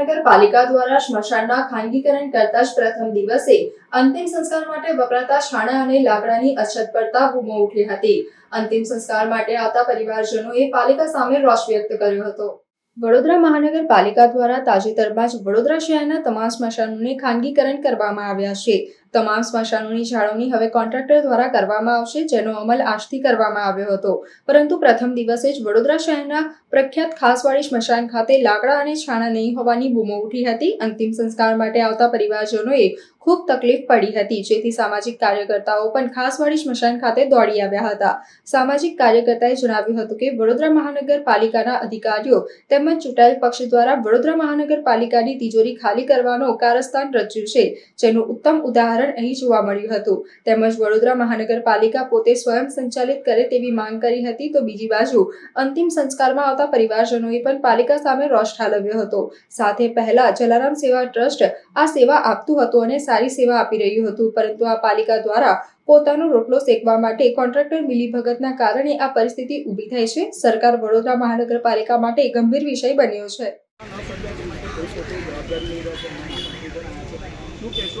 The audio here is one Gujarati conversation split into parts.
મહાનગરપાલિકા દ્વારા સ્મશાનના ખાનગીકરણ કરતા જ પ્રથમ દિવસે અંતિમ સંસ્કાર માટે વપરાતા છાણા અને લાકડાની અછત પડતા બૂમો ઉઠી હતી. અંતિમ સંસ્કાર માટે આવતા પરિવારજનોએ પાલિકા સામે રોષ વ્યક્ત કર્યો હતો. વડોદરા મહાનગરપાલિકા દ્વારા તાજેતરમાં જ વડોદરા શહેરના તમામ સ્મશાનોને ખાનગીકરણ કરવામાં આવ્યા છે. તમામ સ્મશાનોની જાળવણી હવે કોન્ટ્રાક્ટર દ્વારા કરવામાં આવશે, જેનો અમલ આજથી કરવામાં આવ્યો હતો. પરંતુ પ્રથમ દિવસે જ વડોદરા શહેરના પ્રખ્યાત ખાસવાડી સ્મશાન ખાતે લાકડા અને છાણા નહીં હોવાની બૂમો ઉઠી હતી. અંતિમ સંસ્કાર માટે આવતા પરિવારજનોએ ખૂબ તકલીફ પડી હતી. જેથી સામાજિક કાર્યકર્તાઓ પણ ખાસવાડી સ્મશાન ખાતે દોડી આવ્યા હતા. સામાજિક કાર્યકર્તાએ જણાવ્યું હતું કે, વડોદરા મહાનગરપાલિકાના અધિકારીઓ તેમજ ચૂંટાયેલ પક્ષ દ્વારા વડોદરા મહાનગરપાલિકાની તિજોરી ખાલી કરવાનો કારસ્તાન રચ્યું છે, જેનું ઉત્તમ ઉદાહરણ અહીં જોવા મળ્યું હતું. તેમજ વડોદરા મહાનગરપાલિકા પોતે સ્વયં સંચાલિત કરે તેવી માંગ કરી હતી. તો બીજી બાજુ, અંતિમ સંસ્કારમાં આવતા પરિવારજનોએ પણ પાલિકા સામે રોષ ઠાલવ્યો હતો. સાથે પહેલા જલારામ સેવા ટ્રસ્ટ આ સેવા આપતું હતું અને સારી સેવા આપી રહ્યું હતું, પરંતુ આ પાલિકા દ્વારા પોતાનો રોટલો શેકવા માટે કોન્ટ્રાક્ટર મિલીભગતના કારણે આ પરિસ્થિતિ ઊભી થઈ છે. સરકાર વડોદરા મહાનગરપાલિકા માટે ગંભીર વિષય બન્યો છે. શું કહેશો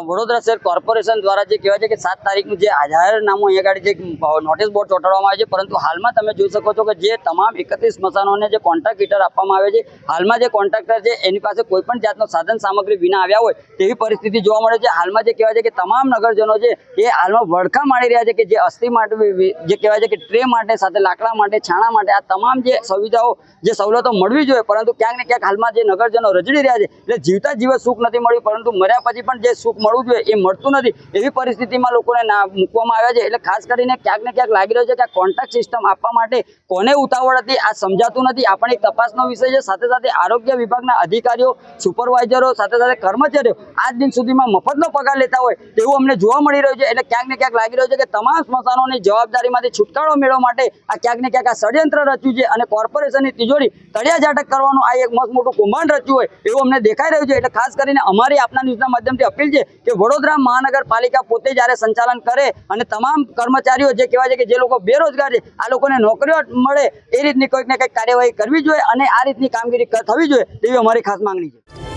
વડોદરા શહેર કોર્પોરેશન દ્વારા જે કહેવાય છે કે સાત તારીખનું જે જાહેરનામું અહીંયા આગળ જે નોટિસ બોર્ડ ચોંટાડવામાં આવે છે, પરંતુ હાલમાં તમે જોઈ શકો છો કે જે તમામ એકત્રીસ સ્મશાનોને જે કોન્ટ્રાક્ટ હીટર આપવામાં આવે છે, હાલમાં જે કોન્ટ્રાક્ટર છે, એની પાસે કોઈ પણ જાતનો સાધન સામગ્રી વિના આવ્યા હોય, તેવી પરિસ્થિતિ જોવા મળે છે. હાલમાં જે કહેવાય છે કે તમામ નગરજનો છે એ હાલમાં વડખા માણી રહ્યા છે કે જે અસ્થિ માટે જે કહેવાય છે કે ટ્રે માટે સાથે લાકડા માટે, છાણા માટે, આ તમામ જે સુવિધાઓ, જે સવલતો મળવી જોઈએ, પરંતુ ક્યાંક ને ક્યાંક હાલમાં જે નગરજનો રજડી રહ્યા છે, એટલે જીવતા જીવત સુખ નથી મળ્યું, પરંતુ મર્યા પછી પણ જે સુખ મળવું જોઈએ, એ મળતું નથી. એવી પરિસ્થિતિમાં લોકોને ના મૂકવામાં આવ્યા છે. એટલે ખાસ કરીને ક્યાંક ને ક્યાંક લાગી રહ્યો છે કે આ કોન્ટ્રાક્ટ સિસ્ટમ આપવા માટે કોને ઉતાવળ હતી, આ સમજાતું નથી. આ પણ એક તપાસનો વિષય છે. સાથે સાથે આરોગ્ય વિભાગના અધિકારીઓ સુપરવાઇઝરો સાથે સાથે કર્મચારીઓ આજ દિન સુધીમાં મફતનો પગાર લેતા હોય તેવું અમને જોવા મળી રહ્યું છે. એટલે ક્યાંક ને ક્યાંક લાગી રહ્યું છે કે તમામ સ્મશાનોની જવાબદારીમાંથી છુટકારો મેળવવા માટે આ ક્યાંક ને ક્યાંક આ ષડયંત્ર રચ્યું છે અને કોર્પોરેશનની તિજોરી તળિયા ઝાટક કરવાનું આ એક મસ્ત મોટું કૌભાંડ રચ્યું હોય એવું અમને દેખાઈ રહ્યું છે. એટલે ખાસ કરીને અમારી આપના ન્યૂઝના માધ્યમથી અપીલ છે કે વડોદરા મહાનગરપાલિકા પોતે જ્યારે સંચાલન કરે અને તમામ કર્મચારીઓ જે કહેવાય છે કે જે લોકો બેરોજગાર છે, આ લોકોને નોકરીઓ મળે, એ રીતની કોઈક ને કંઈક કાર્યવાહી કરવી જોઈએ અને આ રીતની કામગીરી થવી જોઈએ તેવી અમારી ખાસ માંગણી છે.